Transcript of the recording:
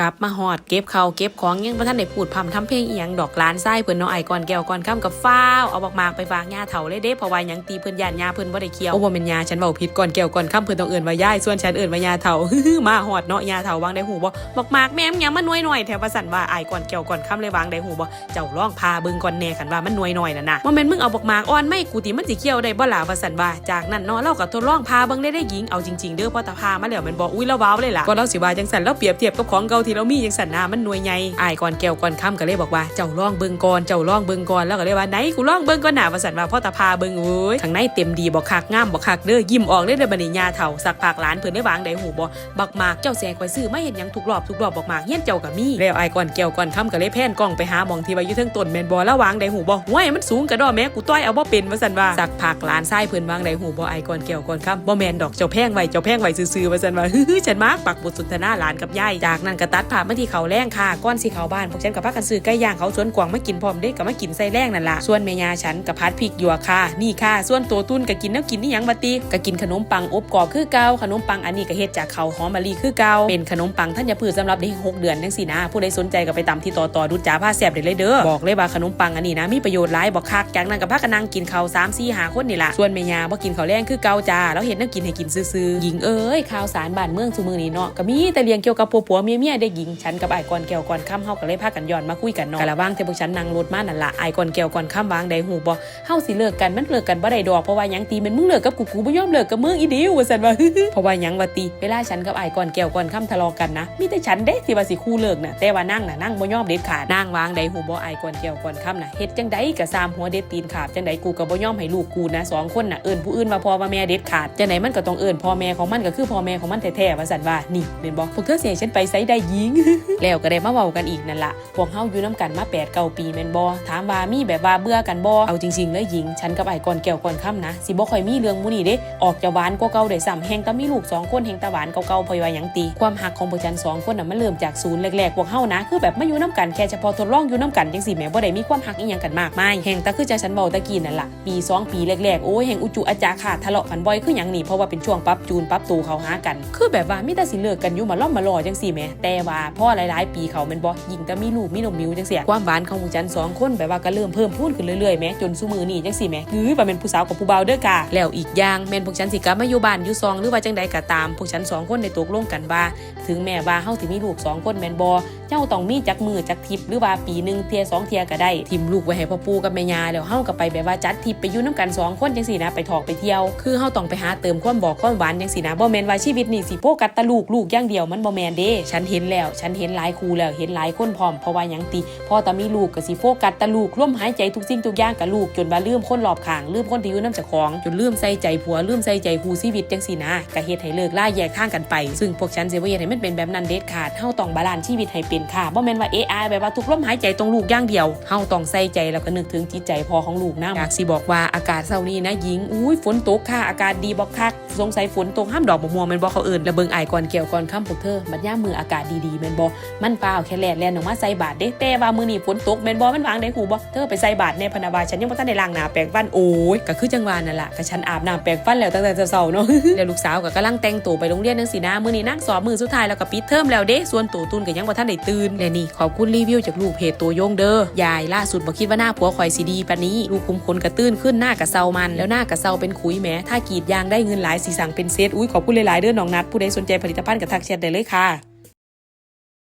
กลับมาหอดเก็บเขาเก็บของยังบ่ทันได้พูดพร่ำทำเพลงอีหยังดอกล้านไส้เพิ่อนเนาะไอ้ก่อนแก้วก่อนค่ำกับฟ้าวเอาบักมากไปฝากยาเฒ่าเลยเด้เพราะว่ายังตีเพิ่อนยานยาเพิ่อนบ่ได้เคี้ยวโอ้บ่แม่นยาฉันเว้าผิดก่อนแก้วก่อนค่ำเพิ่อนต้องเอิ้นว่าย่ายส่วนฉันเอิ้นว่าย่าเฒ่ามาหอดเนาะยาเฒ่าวางได้หูบ่บักมากแม่มยังมันน้อยหน่อยแถวว่าสั่นว่าไอ้ก่อนแก้วก่อนค่ำเลยวางได้หูบ่เจ้าลองพาเบิ่งก่อนแน่คันว่ามันน้อยหน่อยน่ะนะบ่แม่นมึงเอาบักมากอ่อนไม่กูติมันสิเคี้ยวได้บ่หล่ะว่าสั่นว่าจากนั้นเนาะเราก็ทดลองพาเบิ่งได้ได้หญิงเอาจริงๆเด้อพอตาพามาแล้วมันบ่อุ้ยแล้วว้าวเลยล่ะก็เราสิว่าจังสันแล้วเปรียบเทียบกับของเก่าที่เรามีจังสันนะมันหน่วยใหญ่อายก่อนแก้วก่อนค่ำก็เลยบอกว่าเจ้าลองเบิงก่อนเจ้าลองเบิงก่อนแล้วก็เลยว่าไหนกูลองเบิงก่อนหนาว่าสันว่าพ่อตาพาเบิงโอ้ยข้างในเต็มดีบ่คักงามบ่คักเด้อยิ้มออกเลยเด้อบันี้ยาเฒ่าสักผักหลานเพิ่นได้วางได้หูบ่บักหมากเจ้าแสกไปซื้อไมาเห็นยังทุกรอบทุกรอบบักหมากเฮี้ยนเจ้าก็มีแล้วอายก่อนแก้วก่อนค่ำก็เลยแพนกล้องไปหามองที่ว่าอยู่เทิงต้นแมนบ่แล้ววางได้หูบ่ห้วยมันสูงกระดอแม่กูต้อยเอาบ่เป็นว่าสันว่าสักผักหลานทรายเพิ่นวางได้หูบ่อายก่อนแก้วก่อนค่ำบ่แมนดอกเจ้าแพงไว้เจ้าแพงไว้ซื่อๆว่าซั่นว่าฮึๆฉันมากปักบุตรสนทนาหลานกับยายจากนั้นก็ตัดภาพมาที่เขาแรงค่ะก้อนสิเขาบ้านพวกฉันกับพากันซื้อไก่ย่างเขาสวนกวางมากินพร้อมเด้ก็มากินใส่แรงนั่นล่ะส่วนแม่ยาฉันกับพัดพริกหยวกค่ะ นี่ค่ะ ส่วนตัวตุ้นก็กินน้วกินนี่ยังบัติก็กินขนมปังอบกรอบคือเก่าขนมปังอันนี้ก็เฮ็ดจากเขาหอมมะลิคือเก่าเป็นขนมปังธัญพืชสำหรับเด็กหกเดือนจังซี่นะผู้ใดสนใจก็ไปตามที่ต่อต่อดูจ้าผ้าแซ่บได้เลยเด้อบอกเลยว่าขนมปังอันนี้นะมีประโยชน์หลายบอกคักจากนั้นก็พากันนั่งกินเข้าว3 4 5คนนี่ล่ะส่วนแม่ยาบ่กินข้าแรงคือเก่าจ้าแล้วเฮ็ดแนวกินให้กินซื่อๆหญิงเอ้ยข่าวสารบ้านเมืองซุมือนี้เนาะก็มีแต่เรื่องเกี่ยวกับผัวผัวเมียเมียได้หญิงฉันกับไอ้ก่อนแก้วก่อนค่ำเฮาก็เลยพากันย้อนมาคุยกันเนาะกะละว่างที่พวกฉันนั่งรถมานั่นล่ะไอ้ก่อนแก้วก่อนค่ำวางได้หูบ่เฮาสิเลิกกันมันเลิกกันบ่ได้ดอกเพราะว่ายังตีมันมึงเลิกกับกูกูบ่ยอมเลิกกับมึงอีเดียวว่าซั่นว่าเพราะว่ายังว่าตีเวลาฉันกับไอ้ก่อนแก้วก่อนค่ำทะเลาะกันนะมีแต่ฉันเด้ที่ว่าสิคู่เลิกน่ะแต่ว่านั่งน่ะนั่งบ่ยอมเด็ดขาดนั่งวางได้หูบ่ไอ้ก่อนแก้วก่อนค่ำน่ะเฮ็ดจังไดก็ซามหัวเด็ดตีนขาดจังไดกูก็บ่ยอมให้ลูกกูนะสองคนน่ะเอิ้นผู้อื่นว่าพ่อว่าแม่เด็ดขาดจังไดมันก็ต้องเอิ้นพ่อแม่ของมันก็คือพ่อแม่ของมันแท้ๆว่าซั่นว่านี่เห็นบ่พวกเธอเสียฉันไปไสได้หญิง แล้วก็ได้มาเว้ากันอีกนั่นล่ะพวกเฮาอยู่นํกันมา8 9ปีแม่นบ่ถามว่ามีแบบว่าเบื่อกันบ่เอาจริงๆเลยหญิง ฉันกับไอ้ก่อนแก้วก่อนค่ำนะสิบ่ค่อยมีเรื่องมู่นี้เด้ ออกจะหวานกว่าเก่าได้ซ้ำแฮงแต่มีลูกสองคนแฮงต่หวานเก่าๆพราะว่าหยังตี ความหักของพวกฉันสองคนน่ะมันเริ่มจากศูนย์แรกๆพวกเฮานะคือแบบมาอยู่นํกันแค่เฉพาะทดลองอยู่นํกันจังซี่แหมบ่ได้มีความหักอีหยังกันมากมายแฮงต่คือใจฉันเว้าตะกี้นั่นล่ะปีสองปีแรกๆโอ้ยแฮงอุจุอาจาขาดทะเลาะกันบ่อยคือหยังนี่เพราะว่าเป็นช่วงปรับจูนปรับตัวเขาหากัน คือแบบว่ามีแต่สิเลิกกันอยู่มาล้อมมาล่อจังซี่แหมแต่ว่าพอหลายๆ ปีเขาแม่นบอยิงแต่มีลูกมีนมมิวจังเสียความหวานของหมูจันสองคนแบบว่าก็เริ่มเพิ่มพูนขึ้นเรื่อยๆแหมจนซุมือนี่จังสี่แหมคือว่าเป็นผู้สาวกับผู้บ่าวเด้อกะแล้วอีกอย่างแม่นพวกฉันสิกลับมาอยู่บ้านอยู่ซองหรือว่าจังใดก็ตาม พวกฉันสองคนในตกลงกันว่า ถึงแม้ว่าเฮาสิมีลูกสองคนแม่นบอ เจ้าต้องมีจักมือจักทิปหรือว่าปีหนึ่งเทียสองเทียก็ได้ทิมลูกไว้ให้พ่อปู่กับแม่ยาแล้วเฮาก็ไปแบบว่าจัดทิปไปอยู่นํกันสองคนจังซี่นะไปถอกไปเที่ยวคือเฮาต้องไปหาเติมความบอกความหวานจังซี่นะบ่แมนว่าชีวิตนี่สิโฟกัสต่ลูกลูกอย่างเดียวมันบ่แมนเด้ฉันเห็นแล้วฉันเห็นหลายครูแล้วเห็นหลายคนพร้อมเพราะว่ายังติพ่อตามีลูกก็สิโฟกัสต่ลูกร่วมหายใจทุกสิ่งทุกอย่างกับลูกจนว่าลืมคนรอบข้างลืมคนที่อยู่น้ำเจ้าของจนลืมใส่ใจผัวลืมใส่ใจครูชีวิตจังซี่นะก็เฮ็ดให้เลิกล่าแยกทางกันไป ซึ่งพวกฉันสิบ่เฮ็ดให้มันเป็นแบบนั้นเด็ดขาดเฮาต้องบาลานซ์ชีวิตให้เป็น็นค่ะบ่แม่นว่า AI แบบว่าทุกลมหายใจตรงลูกอย่างเดียวเฮาต้องใส่ใจแล้วก็นึกถึงจิตใจพอของลูกนำอยากสิบอกว่าอากาศเช้านี้นะหญิงอุ้ยฝนตกค่ะอากาศดีบ่คักสงสัยฝนตกห้ามดอกบ่ม่วงแม่นบ่เขาเอิ้นแล้วเบิ่งอายก่อนเกี่ยวก่อนค่ำพวกเธอบัดย่ามมืออากาศดีๆแม่นบ่มันเปล่าแค่แล่นแล่นออกมาใส่บาตรเด้แต่ว่ามื้อนี้ฝนตกแม่นบ่มันวางได้หูบ่เธอไปใส่บาตรในพนาวาฉันยังบ่ทันได้ล้างหน้าแปรงฟันโอ้ยก็คือจังหวะนั่นล่ะก็ฉันอาบน้ำแปรงฟันแล้วตั้งแต่เช้าๆเนาะแล้วลูกสาวก็กำลังแต่งตัวไปโรงเรียนจังซี่นะมื้อนี้นั่งสอบมื้อสุดท้ายแล้วก็ปิดเทอมแล้วเด้ส่วนตัวตุนก็ยังบ่ทันได้ตื่นและนี่ขอบคุณรีวิวจากลูกเพจตัวโยงเด้อยายล่าสุดบ่คิดว่าหน้าผัวข่อยสีดีปานนี้ ลูกคุมคนกระตื้นขึ้นหน้ากระเซามัน แล้วหน้ากระเซาเป็นขุยแหมถ้ากรีดยางได้เงินหลายสีสั่งเป็นเซตอุ้ยขอบคุณหลายๆเด้อน้องนัดผู้ใดสนใจผลิตภัณฑ์ก็ทักแชทได้เลยค่ะ